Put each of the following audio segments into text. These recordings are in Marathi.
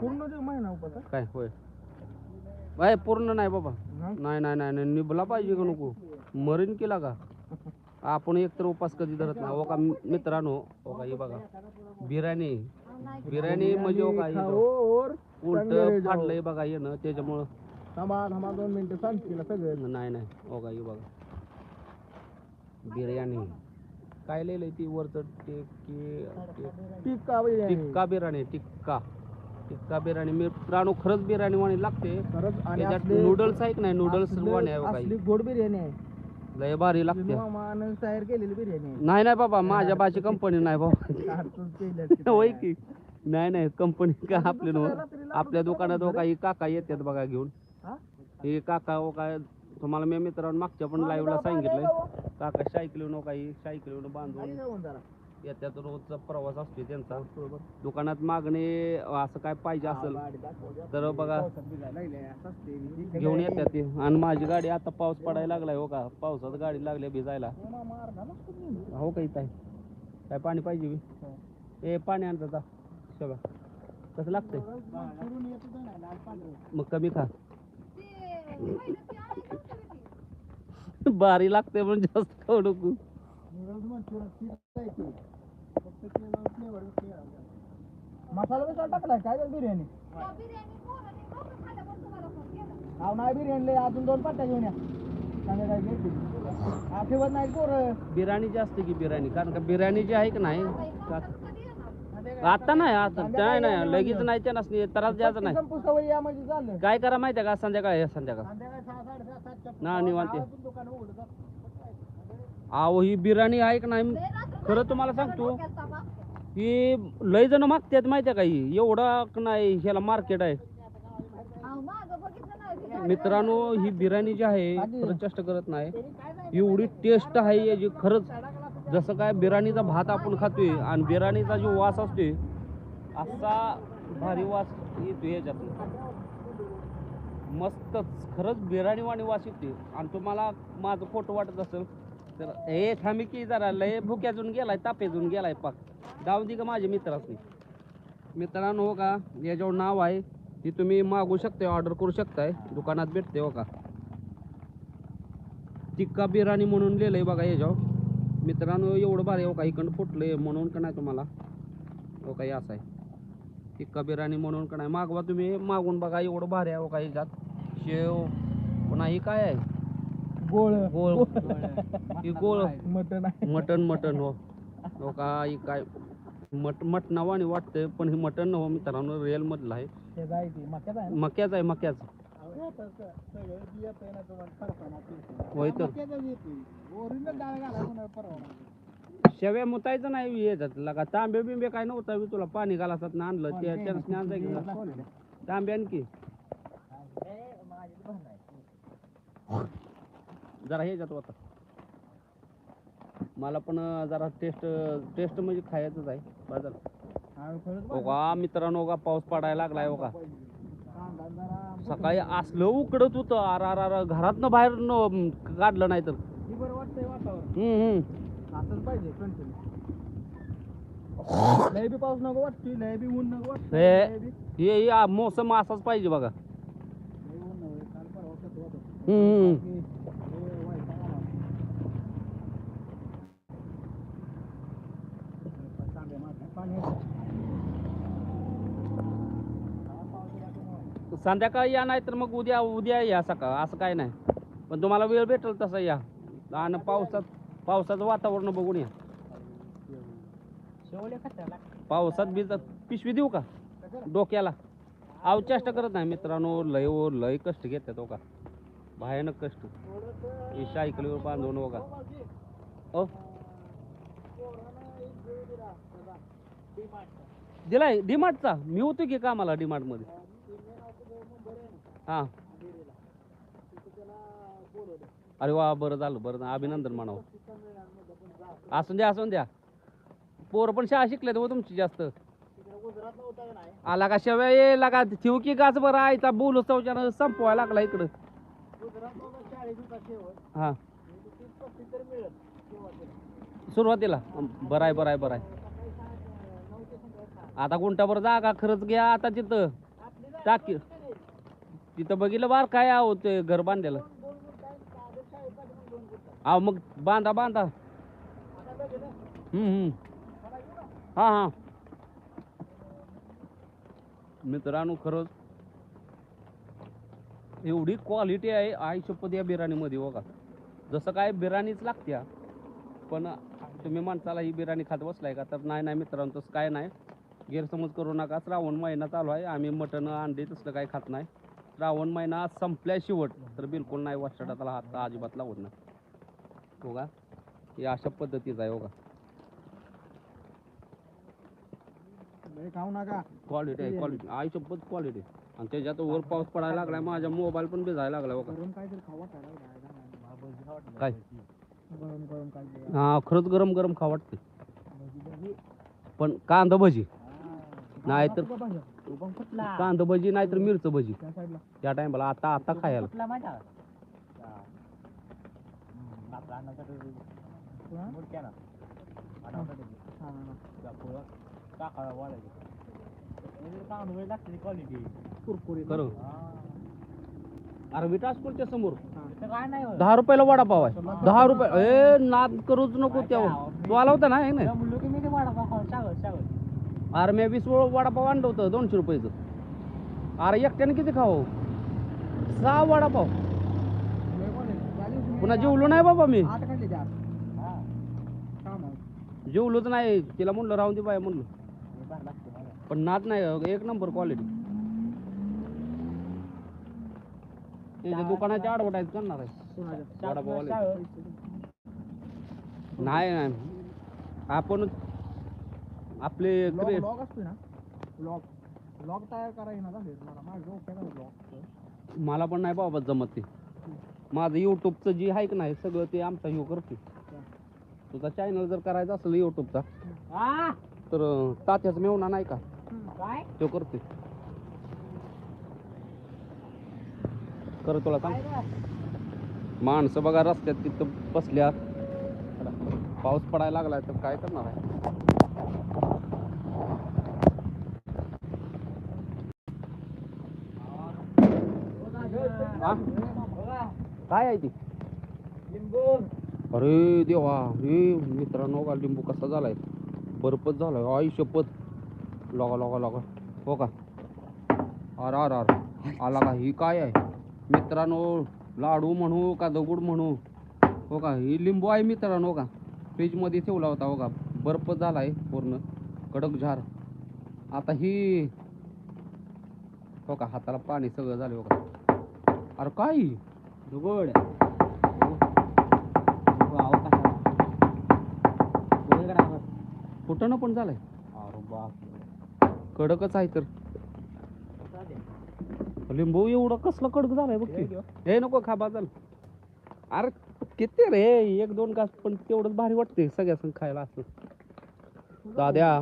पूर्ण? काय? होय. बाय पूर्ण नाही बाबा. नाही? नाही नाही नाही नाही. निभला पाहिजे का नको? मरीन केला का आपण एकतर उपास कधी धरत नाही. हो का मि- मित्रांनो? हो का हे बघा. बिर्याणी. बिर्याणी म्हणजे हो का हे खाओ बघा. और उलट चांगले जाओ. फाडलंय बघा येणं त्याच्यामुळं. थांबा थांबा दोन मिनिटं सांगतील सगळं. नाही नाही. हो का हे बघा. बिर्याणी. काय लिहिलंय ती वरचं टिक्की टिक्का बिर्याणी. टिक्का बिर्याणी टिक्का टिक्का बिर्याणी? मित्रांनो खरंच बिर्याणी वाणी लागते. खरंच आणि त्याच्यात नूडल्स आहे की नाही नूडल्स असले- वाणी आहे बघा असली ही. गोड बिर्याणी आहे. लय भारी लागते. मामानं तयार केलेली बिर्याणी आहे. नाही नाही बाबा माझ्या बाची कंपनी नाही बाबा. होय. की? नाही नाही कंपनी का आपली सगळ्या नव्ह. रात्रीला आपल्या दुकानात हो काही काका येतात बघा घेऊन. हा? हे काका हो काय तुम्हाला मी मित्रांनो मागच्या पण लाईव्हला सांगितलंय. काका सायकलीनं काही सायकलीनं बांधून. जाऊन जरा. येत्यात रोजचा प्रवास असतो त्यांचा. बरोबर. दुकानात मागणे असं काय पाहिजे असेल. तर बघा घेऊन येतात ते. आणि माझी गाडी आता पाऊस पडायला लागलाय हो का? पावसात गाडी लागली भिजायला हो. हो का इथं आहे? काय पाणी पाहिजे बी? ए पाणी आणतं जा. शोभा. कसं लागतंय. मग कमी खा. बारी लागते पण जास्त खाऊ नको. मसाला बिसाला टाकलाय? काय झालं बिर्याणी? नाव नाही बिर्याणी लय, अजून दोन पट्ट्या घेऊन या. संध्याकाळी आठवत नाही पोरं. बिर्याणी जास्त की बिर्याणी? कारण का बिर्याणी जी आहे की नाही का- आता नाही आता नाही नाही लगेच नाही त्या नसते त्रास द्यायचा नाही. म्हणजे झालं. काय करा माहिती आहे का? संध्याकाळी संध्याकाळ. ना निवांत ये. गावातून दुकान उघडलं जातं. अहो ही बिर्याणी आहे का नाही? खरं तुम्हाला सांगतो ही लय जण मागतात माहिती आहे का ही? एवढं क नाही ह्याला मार्केट आहे. मित्रांनो ही बिर्याणी जी आहे खरंच चेष्टा करत नाही. एवढी टेस्ट आहे याची खरंच. जसं काय बिर्याणीचा भात आपण खातोय आणि बिर्याणीचा जो वास असतोय असा भारी वास येतो याच्यातून. मस्तच खरंच बिर्याणी वाणी वास येते आणि तुम्हाला माझं फोटो वाटत असेल तर हे थांबी की जरा लय भुक्याजून गेलाय तापेजून गेलाय पाक जाऊ दे का माझ्या मित्रासनी. मित्रांनो हो का याच्यावर नाव आहे ती तुम्ही मागू शकता ऑर्डर करू शकताय दुकानात भेटते हो का. टिक्का बिर्याणी म्हणून लिहिलंय बघा याच्यावर मित्रांनो एवढं भारी हो का इकडं फुटलंय म्हणून का नाही तुम्हाला? हो का असं आहे. टिक्का बिर्याणी म्हणून का नाही? मागवा तुम्ही मागून बघा एवढं भारी आहे हो का ह्याच्यात. शेव पुन्हा ही काय आहे? गोळ. गोळ. ही गोळ. मटन मटन मटन हो. हो का ही काय? मट मटणावाणी वाटतंय पण हे मटन हो मित्रांनो रिअल मधलं आहे ते? मक्याचं आहे मक्याचं. ते. होय तर. शेव्या मुतायचं नाही याच्यात लगा तांबे बिंबे काय नव्हतं तुला पाणी घालासात ना आणलं हो, त्या त्यानं आणलं की. तांबे आणखी. जरा हे जात होता मला पण जरा टेस्ट टेस्ट म्हणजे खायचंच आहे बाजार. का मित्रांनो का पाऊस पडायला लागलाय जरा सकाळी असलं उकडत होतं अर अर अर घरातनं बाहेर न काढलं नाही तर ही बरं वाटतंय वातावरण हम्म, हम्म. असंच पाहिजे कंटिन्यू लय बी पाऊस नको वाटतोय लय बी ऊन नको वाटतोय हे- लय बी हे हे आ- मोसम असाच पाहिजे बघा लय ऊन नव्हे. काल परवा कसं होतं. हम्म, हम्म. बाकी लय वैताग आला. तांबे मारले. पाणी आहे. संध्याकाळी या नाही तर मग उद्या उद्या या सकाळ असं काय नाही. पण तुम्हाला वेळ भेटेल तसं या. आणि पावसात पावसाचं वातावरण बघून या? पावसात भिजत पिशवी देऊ का? डोक्याला. अहो चेष्टा करत नाही मित्रांनो. लय ओ लय कष्ट घेतात हो का? भयानक कष्ट. हे सायकलीवर बांधून हो का? ओ. दिलाय? डीमार्टचा? मी होतो की कामाला डीमार्टमध्ये आणि ते main office आहे मुंबई आहे ना, हा. अरे वा बरं झालं बरं झालं. अभिनंदन म्हणावं. असून द्या असून द्या. पोरं पण शाळा शिकल्यात हो तुमची जास्त. का आला का शेव्या? ये लागा ठेवू की गाच बरं? आयचा बोलू चौच्यानं संपवायला लागला इकडं. हां. हा सुरुवातीला. बरं आहे बरं आहे बरं आहे आता सहा नऊ आता गुंटाभर जागा खरंच घ्या आता तिथं. टाकी. तिथं बघितलं बार काय आहो ते घर बांधलेलं? अहो मग बांधा बांधा. हम्म हम्म. हा हा. मित्रांनो खरंच एवढी क्वालिटी आहे आयुष्यपद या बिर्याणीमध्ये बघा. जसं काय बिर्याणीच लागत्या पण तुम्ही माणसाला ही बिर्याणी खात बसलाय का? तर नाही नाही मित्रांनो तसं काय नाही. गैरसमज करू नका. श्रावण महिना चालू आहे. आम्ही मटण अंडे तसलं काही खात नाही. श्रावण महिना संपल्या शेवट तर बिलकुल नाही वाचडाला हात अजिबात लावत नाही. हो का? हे अशा पद्धतीचं आहे हो का? खाऊ नका. क्वालिटी आहे क्वालिटी आई शपथ क्वालिटी आणि त्याच्यात वर पाऊस पडायला लागलाय माझ्या मोबाईल पण भिजायला लागलाय हो का? लागलं. काय? हा खरंच गरम गरम खा वाटते. पण कांदा भजी. नाही तर फुटला. कांदा भजी नाही तर मिरचं भजी. त्या साईडला. त्या टायमाला आता आता खायला. फुटला माहिती आहे का? कुरकुरीत. खरं. अरे विटास स्कूलच्या समोर. दहा रुपयाला वडापाव आहे. दहा रुपये ए नाद करूच नको त्यावर. तू आला होता ना हे ना वडापाव. अरे मी वीस वडापाव आणलं होतं दोनशे रुपयाचं अरे एकट्याने किती खाऊ सहा वडापाव पुन्हा जेवलो नाही बाबा मी. जेवलोच नाही तिला म्हणलं राहून दे बाय म्हणलं. पण नाद नाही एक नंबर क्वालिटी दुकानाची ॲडव्हर्टाईज करणार आहे. सागर. नाही नाही आपण आपले असतो ना? तयार करायला ना मला माझं डोक्यात आहे ब्लॉग मला पण नाही बाबा जमत ते. माझं युट्यूबचं जे आहे की नाही सगळं ते आमचा ह्यो करते तुझा चॅनल जर करायचा असेल युट्यूबचा तर तात्याचा मेवणा नाही का? काय? तो करते कर तुला सांग. माणसं बघा रस्त्यात तिथं बसल्या. पाऊस पडायला लागलाय तर काय करणार आहे? हा? काय आहे ती? लिंबू. अरे देवा हे मित्रांनो का लिंबू कसा झालाय? बर्फच झालाय आई शपथ. लगा लगा लगा. हो का? अरे अरे अरे. आला का? ही काय आहे? मित्रांनो लाडू म्हणू का दगड म्हणू? हो का? ही लिंबू आहे मित्रांनो हो का? फ्रीजमध्ये ठेवला होता हो का? बर्फ झालाय पूर्ण. कडक झार. आता ही हो का? हाताला पाणी सगळं झालं हो का? अरे काय? दगड. फुटणं पण झालंय. कडकच आहे तर. लिंबू एवढं कसलं कडक झालंय बघ. हे नको खाबा चाल अरे किती रे? एक दोन घास पण तेवढंच भारी वाटते सगळ्या संग खायला असं. दाद्या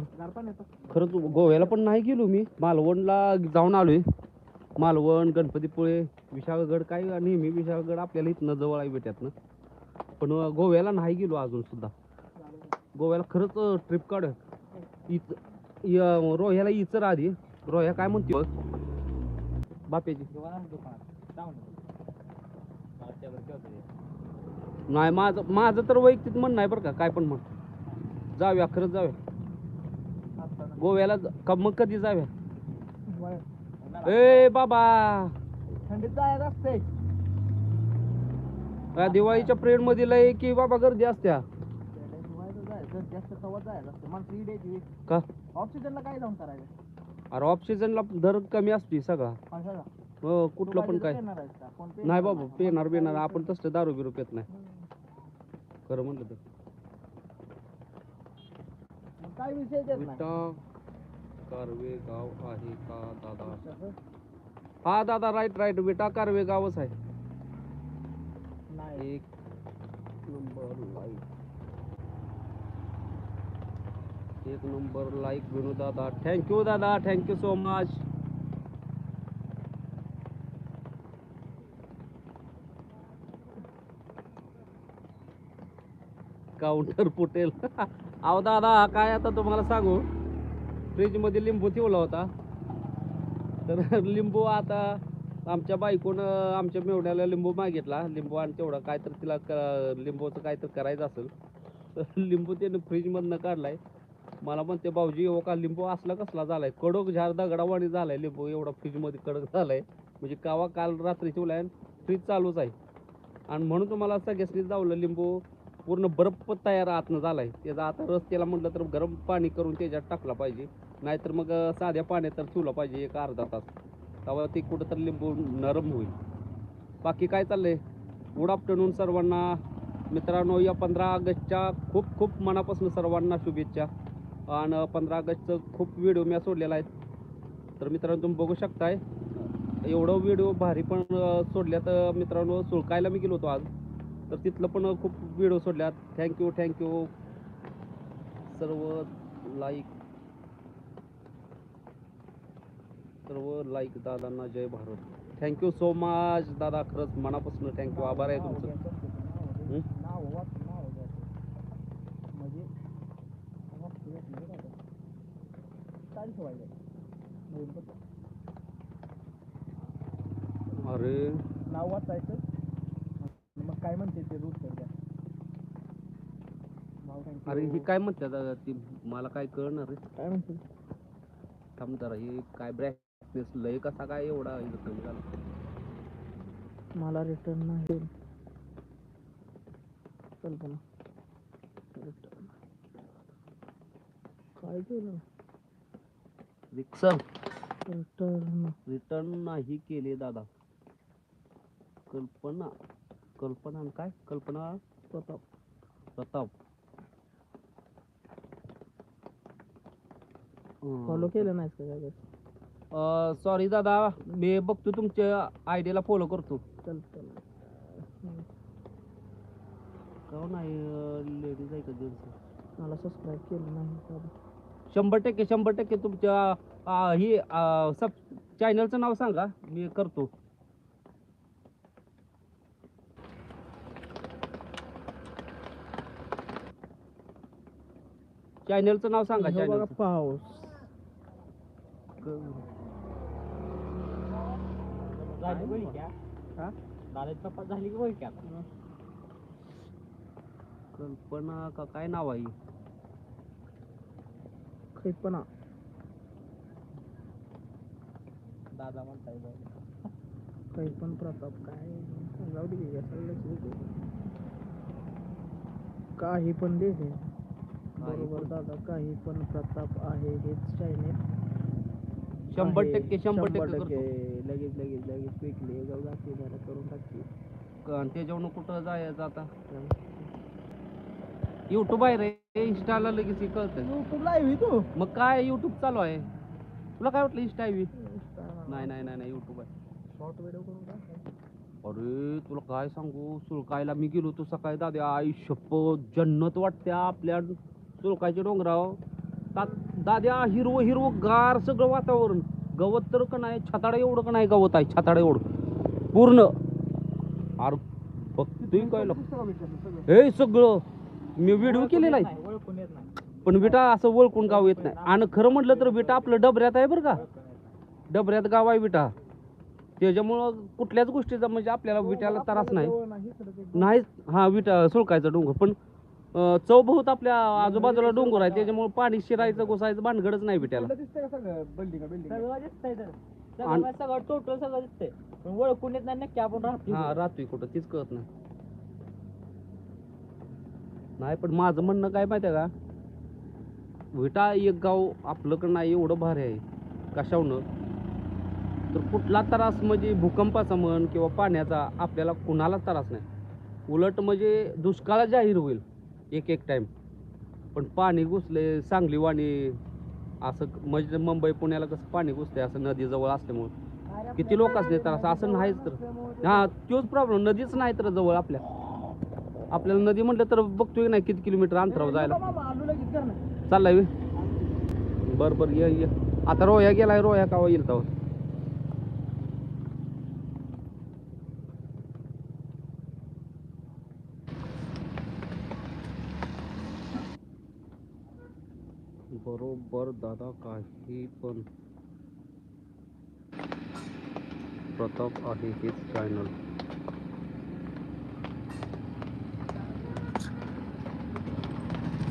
खरंच गोव्याला पण नाही गेलो मी. मालवणला जाऊन आलोय. मालवण गणपतीपुळे विशाळगड काय नेहमी विशाळगड आपल्याला इथनं जवळ आहे बेट्यातनं. पण गोव्याला नाही गेलो अजून सुद्धा. गोव्याला खरंच ट्रिप काढ. इच रोह्याला इचर आधी. रोह्या काय म्हणते बापेची नाही माझं माझं तर वैयक्तिक म्हणणं आहे बरं का. काय पण म्हण. जाऊया खरंच जाऊया. गोव्याला का मग कधी जाऊया? ए बाबा. थंडीत जायचं असते या दिवाळीच्या प्रेडमध्ये लय की बाबा गर्दी असत्या. जास्त असतं का? ऑक्सिजनला काय जाऊन करायचं? अरे ऑफ सीझनला दर कमी असते सगळा. हो कुठलं पण काय. पेरणार आहेस का? कोण पेरणार नाही बाबा पेणार बिणार आपण तसलं दारू बिरू पेत नाही. खरं म्हणलं तर. मग काय विषय देत नाही. विटा. कारवे गाव आहे का दादा? हा दादा राईट राईट विटा कारवे गावच आहे एक नंबर लाईक एक नंबर लाईक विनू दादा. थँक्यू दादा. थँक्यू सो मच काउंटर फुटेल. अहो दादा काय आता तुम्हाला सांगू? फ्रीजमध्ये लिंबू ठेवला होता. तर लिंबू आता आमच्या बायकोनं आमच्या मेवण्याला लिंबू मागितला. लिंबू आणि तेवढा काय तर तिला क- लिंबूचं काय तर करायचं असेल. तर लिंबू त्यानं फ्रीजमधनं काढलाय. मला म्हणते भाऊजी हो का लिंबू असला कसला झालाय? कडक झार दगडावाणी झालाय लिंबू एवढा फ्रीजमध्ये कडक झालाय. म्हणजे कावा काल रात्री ठेवलाय फ्रीज चालूच आहे. आणि म्हणून तुम्हाला सगळ्यासनी जावलं लिंबू पूर्ण बर्फ तयार आतनं झालाय. त्याचा आता रस त्याला म्हटलं तर गरम पाणी करून त्याच्यात टाकला पाहिजे. नाहीतर मग साध्या पाण्यात तर ठेवला पाहिजे एक अर्धा तास. तेव्हा ते कुठं तर लिंबू नरम होईल. बाकी काय चाललंय? गुड आफ्टरनून सर्वांना. मित्रांनो या पंधरा ऑगस्टच्या खूप खूप मनापासून सर्वांना शुभेच्छा. आणि पंधरा ऑगस्टचं खूप व्हिडिओ मी सोडलेला आहे. तर मित्रांनो तुम्ही बघू शकताय. एवढं व्हिडिओ भारी पण सोडल्या सोडल्यात मित्रांनो सुळकायला मी गेलो होतो आज. तर तिथलं पण खूप व्हिडिओ सोडल्यात. थँक्यू थँक्यू सर्व लाईक सर्व लाईक दादांना जय Bharat. Thank you so much दादा खरंच मनापासून थँक्यू आभार आहे तुमचं. अरे. नाव वाचायचं मग काय म्हणते ते thank अरे. ही काय म्हणतात दादा ती? मला काय कळणार रे काय म्हणते? थांब जरा हे काय ब्रॅकनेस लय कसा काय एवढा इथं कमी झाला? मला रिटर्न नाही. कल्पना रिटर्न काय केलं? रिक्सर रिटर्न रिटर्न नाही केले दादा. कल्पना. कल्पना आणि काय? कल्पना? प्रताप. प्रताप. फॉलो केलं नाहीस का काय? सॉरी दादा मी बघतो तुमच्या आयडियाला फॉलो करतो. चल. का नाही लेडीज आहे का जेंट्स मला सबस्क्राईब केलं नाही. शंभर टक्के शंभर टक्के तुमच्या अं, ही अं, सब चॅनलचं नाव सांगा मी करतो. चॅनलचं नाव सांगा हे बघा पाऊस. हा? झाली की ओळख्या कल्पना का काय नाव आहे? खैपणा दादा म्हणताय खैपण प्रताप काय? जाऊ दे की, लक्ष. काही पण दे हे. बरोबर दादा काही पण प्रताप आहे हेच चॅनेल शंभर. टक्के शंभर टक्के करतो. लगेच लगेच लगेच क्विकली जाऊ जाते जरा करून टाकते. आणि त्याच्यावरून कुठं जायचं आता? युट्यूब आहे रे. इंस्टाला लगेच हे कळतं युट्यूब लाईव्ह तू? मग काय युट्यूब चालू आहे? तुला काय वाटलं इंस्टा आहे नाही नाही नाही नाही युट्यूब आहे. शॉर्ट व्हिडिओ करून टाक. अरे तुला काय सांगू? सुळकायला मी गेलो होतो सकाळी. दादा आई शपथ जन्नत वाटते आपल्या सुळकायच्या डोंगराव ता- दाद्या हिरवं हिरवं गार सगळं वातावरण. गवत तर का नाही छताडा एवढं का नाही गवत आहे? छताडा एवढं. पूर्ण. अरे बघतोय काय का? हे सगळं. मी व्हिडिओ केलेला आहे. पण विटा असं ओळखून गाव येत नाही. आणि खरं म्हटलं तर विटा आपलं डबऱ्यात आहे बरं का. डबऱ्यात गाव आहे विटा. त्याच्यामुळं कुठल्याच गोष्टीचा म्हणजे आपल्याला विट्याला त्रास नाही. जवळ नाही, इकडं ते नाही हा विटा सुळकायचा डोंगर. पण चव बहुत आपल्या आजूबाजूला डोंगर आहे त्याच्यामुळे पाणी शिरायचं घुसायचं भानगडच नाही का सगळं? बिल्डिंग बिल्डिंग सगळं दिसतंय तर. सगळं आणि- म्हणजे सगळं टोटल सगळं दिसतंय. पण ओळखून येत नाही नक्की आपण राहतो हा राहतोय कुठं तीच कळत नाही. नाही पण माझं म्हणणं काय माहिती आहे का? विटा एक गाव आपलं का नाही एवढं भारी आहे. कशावनं? तर कुठला त्रास म्हणजे भूकंपाचा म्हण किंवा पाण्याचा आपल्याला कुणालाच त्रास नाही. उलट म्हणजे दुष्काळ जाहीर होईल. एक एक टाइम पण पाणी घुसले सांगली वाणी असं म्हणजे मुंबई पुण्याला कसं पाणी घुसतंय असं नदीजवळ असल्यामुळं. किती लोक असले त्रास असं नाहीच तर. हा तोच प्रॉब्लेम नदीच नाही तर जवळ आपल्या. आपल्याला नदी म्हटलं तर बघतोय नाही किती किलोमीटर अंतरावर जायला. चाललाय बर बर ये ये. आता रोया गेलाय रोया कावा येईल तेव्हा बर दादा काही पण. प्रताप आहे हेच चॅनल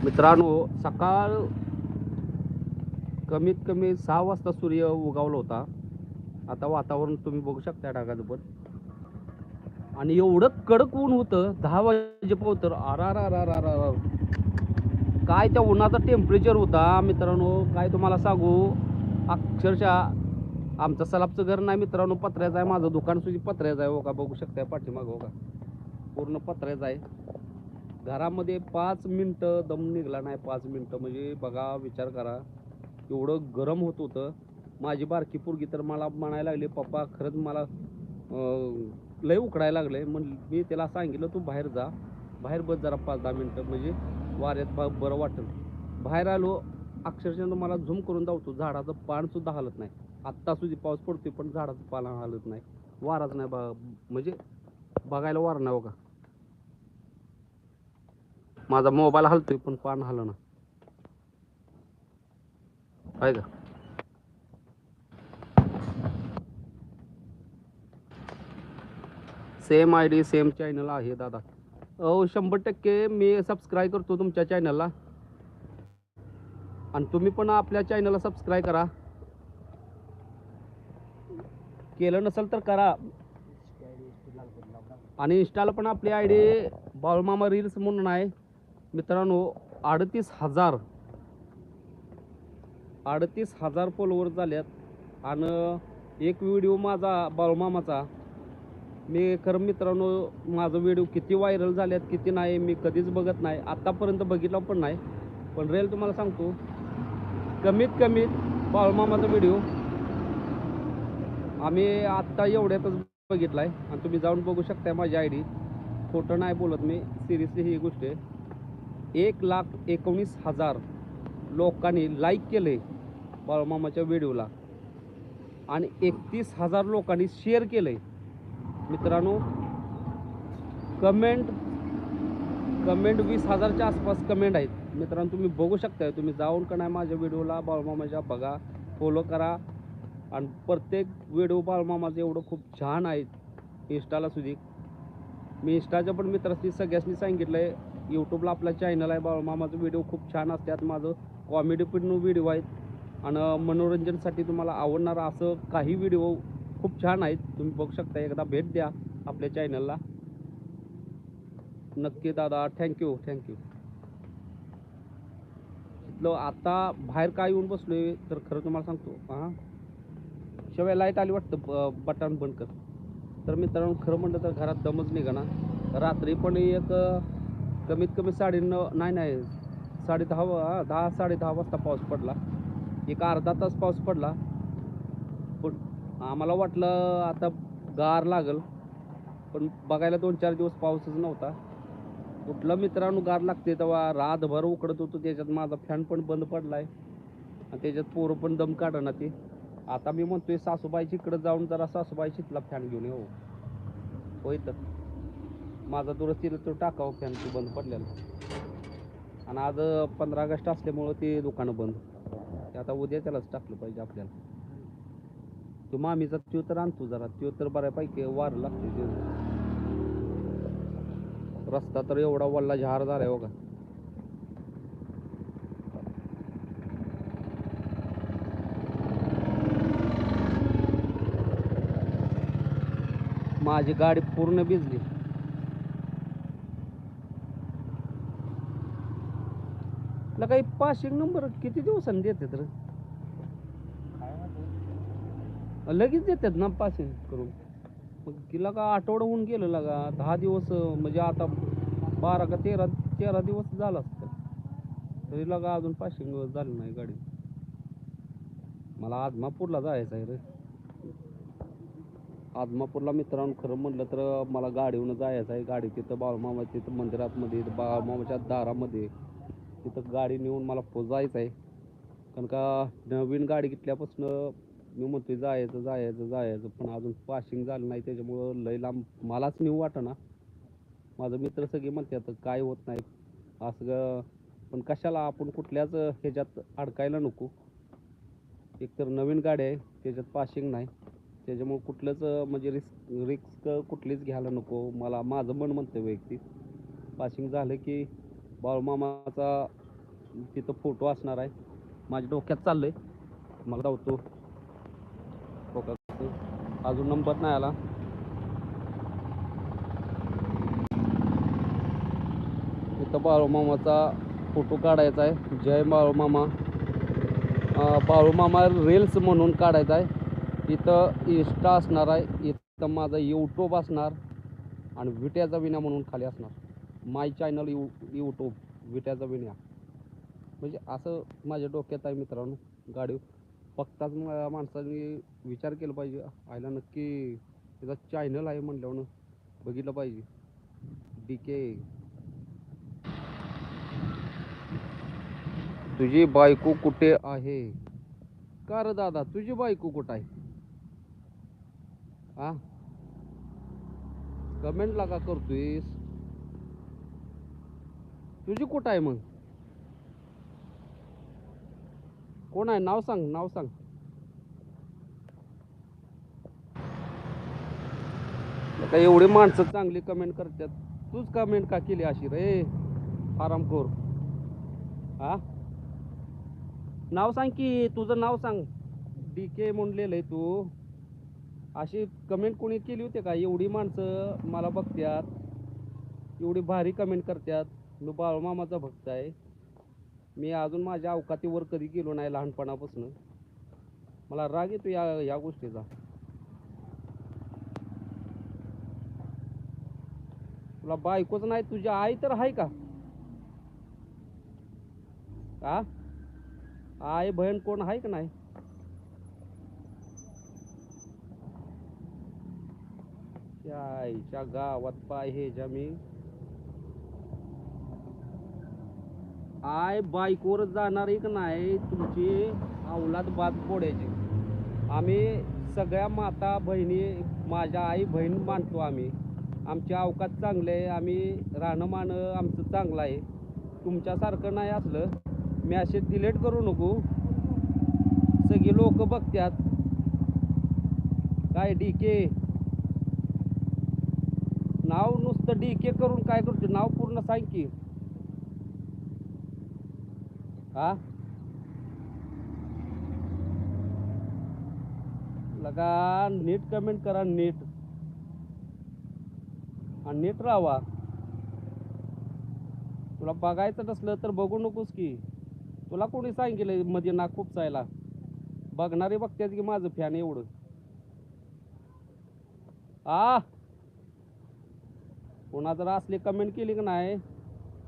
मित्रांनो सकाळ कमीत कमी सहा वाजता सूर्य उगावला होता. आता वातावरण तुम्ही बघू शकता ढगाचं पण. आणि एवढं कडक ऊन होतं दहा वाजेपर्यंत तर आर आर आर आर काय त्या उन्हाचा टेम्परेचर होता मित्रांनो? काय तुम्हाला सांगू? अक्षरशः आमचं सलाबचं घर नाही मित्रांनो. पत्र्याचं आहे माझं दुकान. सुद्धा पत्र्याचं आहे हो का? बघू शकताय पाठीमागं हो का? पूर्ण पत्र्याचं आहे. घरामध्ये पाच मिनटं दम निघला नाही पाच मिनटं. म्हणजे बघा विचार करा. एवढं गरम होत होतं. माझी बारकी पोरगी तर मला म्हणायला लागली पप्पा खरंच मला लय उकडायला लागले मग मी त्याला सांगितलं तू बाहेर जा. बाहेर बस जरा पाच दहा मिनटं. म्हणजे वाऱ्यात बा बरं वाटलं. बाहेर आलो अक्षरशः मला झूम करून धावतो. झाडाचं पान सुद्धा हलत नाही. आत्ता सुद्धा पाऊस पडतोय पण झाडाचं पान हलत नाही. वाराच नाही बा म्हणजे बघायला वार नाही बघा. माझा मोबाईल हलतोय पण पान हलना आहे का? Same I D same channel आहे दादा. शंभर टक्के मी सबस्क्राईब करतो तुमच्या चॅनलला आणि तुम्ही पण आपल्या चॅनलला सबस्क्राईब करा. केलं नसेल तर करा. आणि इन्स्टाला पण आपली आय डी बाळमामा रील्स म्हणून आहे. मित्रांनो अडतीस हजार. अडतीस हजार फॉलोवर झाल्यात आणि एक व्हिडिओ माझा बाळमामाचा. मी खरं मित्रांनो माझं व्हिडिओ किती व्हायरल झाल्यात किती नाही मी कधीच बघत नाही आत्तापर्यंत बघितला पण नाही. पण रेल तुम्हाला सांगतो कमीत कमी पाळमामाचा व्हिडिओ आम्ही आत्ता एवढ्यातच बघितला आहे आणि तुम्ही जाऊन बघू शकताय माझी आय डी खोटं नाही बोलत मी सिरियसली ही गोष्ट आहे. एक लाख एकोणीस हजार लोकांनी लाईक केलं आहे बाळमामाच्या व्हिडिओला आणि एकतीस हजार लोकांनी शेअर केलं. आहे मित्रांनो कमेंट कमेंट वीस हजारच्या आसपास कमेंट आहेत. मित्रांनो तुम्ही बघू शकताय तुम्ही जाऊन का नाही माझ्या व्हिडिओला बाळमामाच्या बघा फॉलो करा. आणि प्रत्येक व्हिडिओ बाळमामाचं एवढं खूप छान आहेत इंस्टाला सुधी. मी इंस्टाच्या पण मित्रांनी सगळ्यांनी सांगितलं आहे यूट्यूबला आपला चॅनल आहे बाळमामाचं व्हिडिओ खूप छान असतात माझं कॉमेडी पण व्हिडिओ आहेत. आणि मनोरंजनसाठी तुम्हाला आवडणारं असं काही व्हिडिओ खूप छान आहेत. तुम्ही बघू शकता एकदा भेट द्या आपल्या चॅनलला नक्की दादा थँक्यू थँक्यू इथलं आता बाहेर काय येऊन बसलोय तर खरं तुम्हाला सांगतो हां. शिवाय लाइट आली वाटतं बटन बंद कर. तर मित्रांनो खरं म्हणलं तर घरात दमच निघणार रात्री पण एक कमीत कमी साडे नऊ नाही नाही साडे दहा वा- दहा साडे दहा वाजता पाऊस पडला. एक अर्धा तास पाऊस पडला. आम्हाला वाटलं आता गार लागल पण बघायला दोन चार दिवस पाऊसच नव्हता. कुठलं मित्रांनो गार लागते तेव्हा रातभर उकडत होतो त्याच्यात माझा फॅन पण बंद पडला आहे आणि त्याच्यात पोरं पण दम काढना ते. आता मी म्हणतोय सासूबाईची इकडं जाऊन जरा सासूबाईची तिथला फॅन घेऊन येऊ. होय तर. माझा दुरुस्तीला तो टाकावं फॅन ते बंद पडलेला. आणि आज पंधरा ऑगस्ट असल्यामुळं ते दुकानं बंद. ते आता उद्या त्यालाच टाकलं पाहिजे आपल्याला. तो मामीचा त्यो तर आणतो जरा. त्यो तर बऱ्यापैकी वार लागते रस्ता तर एवढा वल्ला झार झालाय बघा. माझी गाडी पूर्ण भिजली. काही पाचशे नंबर किती दिवसांनी देते तर? लगेच देतात ना पासिंग करून. मग तिला का आठवडं होऊन गेलं लगा दहा दिवस म्हणजे आता बारा का तेरा तेरा दिवस झाला असतं. तरी लगा अजून पासिंग झाली नाही गाडी मला आदमापूरला जायचं आहे रे. आदमापूरला मित्रांनो खरं म्हणलं तर मला गाडीवरून जायचं आहे गाडी तिथं बाळमामा तिथं मंदिरातमध्ये बाळमामाच्या दारामध्ये. तिथं गाडी नेऊन मला जायचं आहे कारण का नवीन गाडी घेतल्यापासून मी म्हणतोय जायचं जायचं जायचं. पण अजून पासिंग झालं नाही त्याच्यामुळं लय लांब मलाच नेऊ वाटेना. माझं मित्र सगळे म्हणते आता काय होत नाही. असं ग- पण कशाला आपण कुठल्याच ह्याच्यात अडकायला नको. एकतर नवीन गाडी आहे त्याच्यात पासिंग नाही. त्याच्यामुळे कुठलंच म्हणजे रिस्क रिस्क कुठलीच घ्यायला नको. मला माझं मन म्हणतं वैयक्तिक. पासिंग झालं की बाळूमामाचा तिथं फोटो असणार आहे. माझ्या डोक्यात चाललं आहे मला धावतो अजून नंबर नाही आला. इथं बाळूमामाचा फोटो काढायचा आहे. जय बाळूमामा बाळू मामा रील्स म्हणून काढायचा आहे. इथं इन्स्टा असणार आहे. इथं माझं यूट्यूब असणार आणि विट्याचा विना म्हणून खाली असणार. माय चॅनल यू यूट्यूब विट्याचा विण्या म्हणजे असं माझ्या डोक्यात आहे मित्रांनो. गाडी बघताच माणसांनी माणसाने विचार केला पाहिजे. आयला नक्की त्याचा चॅनल आहे म्हणल्यावर बघितलं पाहिजे. डी के तुझी बायको कुठे आहे? का र दादा तुझी बायको कुठं आहे? हा कमेंटला का करतोयस. तुझी कुठं आहे मग? कोण आहे? नाव सांग नाव सांग. एवढी माणसं चांगली कमेंट करतात. तूच कमेंट का केली अशी रे? आरामखोर हा नाव सांग की तुझं नाव सांग. डी के म्हणलेलं आहे तू. अशी कमेंट कोणी केली होती का? एवढी माणसं मला बघतात एवढी भारी कमेंट करतात मी बाळूमामाचा भक्त आहे. मी अजून माझ्या अवकातीवर कधी गेलो नाही लहानपणापासून. मला राग येतो या या गोष्टीचा. तुला बायकोच नाही तुझी आई तर आहे का? का आई बहीण कोण आहे का नाही? त्या आईच्या गावात पाय हे ज्या मी आय बाईकवर जाणार एक नाही तुमची अवलाद बाद पोडायची आम्ही सगळ्या माता बहिणी माझ्या आई बहीण मानतो आम्ही. आमचे अवकात चांगले आहे आम्ही राहणंमानं आमचं चांगलं आहे. तुमच्यासारखं नाही असलं मॅसेज डिलीट करू नको. सगळी लोक बघतात काय डी के नाव नुसतं डी के करून काय करतो नाव पूर्ण सांग की. हा? लगा नीट कमेंट करा नीट. आणि नीट राहावा. तुला बघायचं नसलं तर बघू नकोस की. तुला कोणी सांगितलं मध्ये ना खूप चायला बघणारे बघतात की माझं फॅन एवढं. आ? कोणा जर असली कमेंट केली की नाही?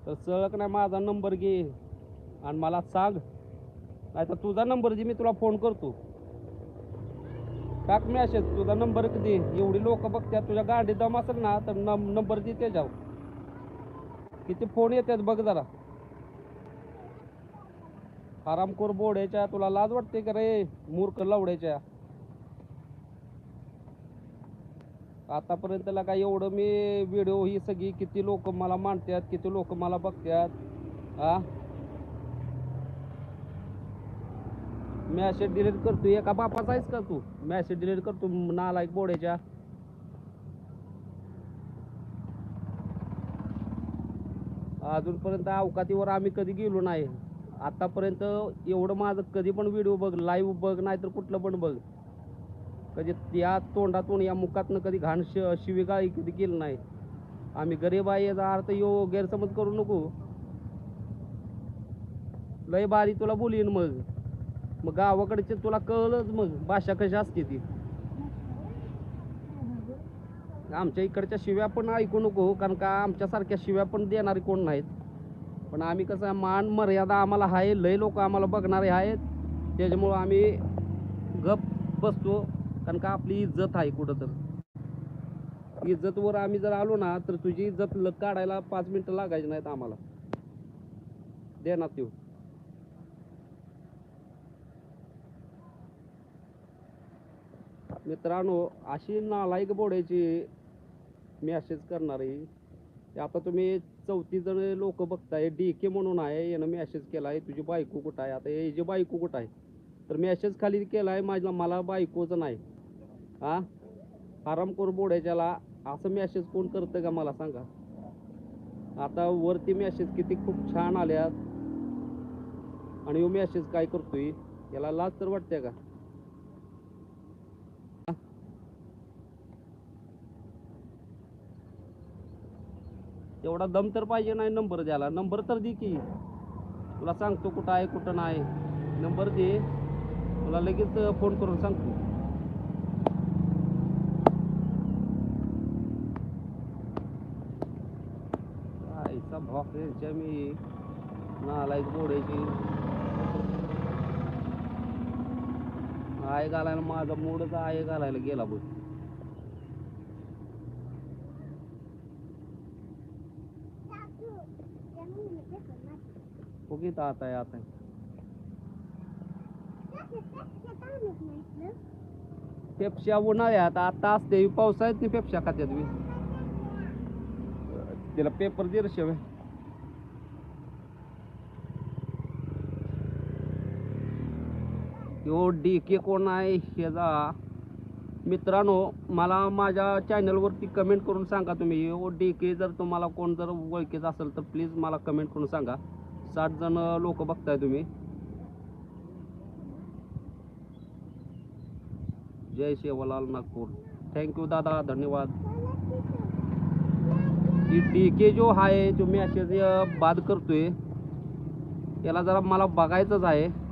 तर सळक नाही माझा नंबर घे. आणि मला सांग नाही तर तुझा नंबर दे मी तुला फोन करतो. टाक मॅसेज तुझा नंबर दे एवढी लोक बघतात तुझ्या गाडी दम असेल ना तर नंबर दे त्याच्यावर. किती फोन येतात बघ जरा. आरामखोर बोडायच्या तुला लाज वाटते का रे मूर्ख लवड्याच्या? आतापर्यंतला काय एवढं मी व्हिडिओ ही सगळी किती लोक मला मानतात किती लोक मला बघतात मॅसेज डिलीट करतो एका बापाचा आहेस का तू? मॅसेज डिलीट करतो नालायक बोड्याच्या. अजूनपर्यंत अवकातीवर आम्ही कधी गेलो नाही. आतापर्यंत एवढं माझं कधी पण व्हिडिओ बघ लाईव्ह बघ नाही तर कुठलं पण बघ. कधी त्या तोंडातून या मुखातनं कधी घाण श शिवीगाळी कधी केलं नाही. आम्ही गरीब आहे याचा अर्थ यो गैरसमज करू नको. लय बारी तुला बोलीन मग. मग गावाकडचे तुला कळलंच मग भाषा कशी असते ती. आमच्या इकडच्या शिव्या पण ऐकू नको हो, कारण का आमच्यासारख्या शिव्या पण देणारे कोण नाहीत. पण आम्ही कसं आहे, मान मर्यादा आम्हाला आहे लय लोक आम्हाला बघणारे आहेत. त्याच्यामुळं आम्ही गप बसतो कारण का आपली इज्जत आहे कुठं तर इज्जतवर आम्ही जर आलो ना तर तुझी इज्जत ल काढायला पाच मिनटं लागायची नाहीत आम्हाला. देणार देऊ मित्रांनो अशी नालायक बोडायची मॅसेज करणारी ते आता तुम्ही चौथी जण लोक बघताय डी के म्हणून आहे यानं मॅसेज केला आहे तुझी बायको कुठं आहे? आता याची बायको कुठं आहे? तर मॅसेज खाली केला आहे माझ्या मला बायकोचं नाही. हा? आरामखोर बोडायच्याला असं मॅसेज कोण करतं का मला सांगा? आता वरती मॅसेज किती खूप छान आल्यात. आणि हो मॅसेज काय करतोय? याला लाज तर वाटते का? तेवढा दम तर पाहिजे नाही नंबर द्यायला. नंबर तर दे की. तुला सांगतो कुठं आहे कुठं नाही. नंबर दे. तुला लगेच फोन करून सांगतो. आईचा भाव यांच्या मी नालायक बोडायची आय घालायला माझा मूडच आय घालायला गेला बघ. ओके तर आता आहे आता आहे. उन्हाळ्यात आता असते पावसाळ्यात नाही पेप्स्या खात्यात बी तिला पेपर दे रे शिवाय यो डी के कोण आहे ह्याचा मित्रांनो मला माझ्या चॅनलवरती कमेंट करून सांगा तुम्ही. यो डी के जर तुम्हाला कोण जर ओळखीचं असेल तर प्लीज मला कमेंट करून सांगा. साठ जण लोक बघताय तुम्ही. जय शेवालाल नागपूर. थँक्यू दादा धन्यवाद. डी के जो आहे जो असे बाद करतोय त्याला जरा मला बघायचंच आहे.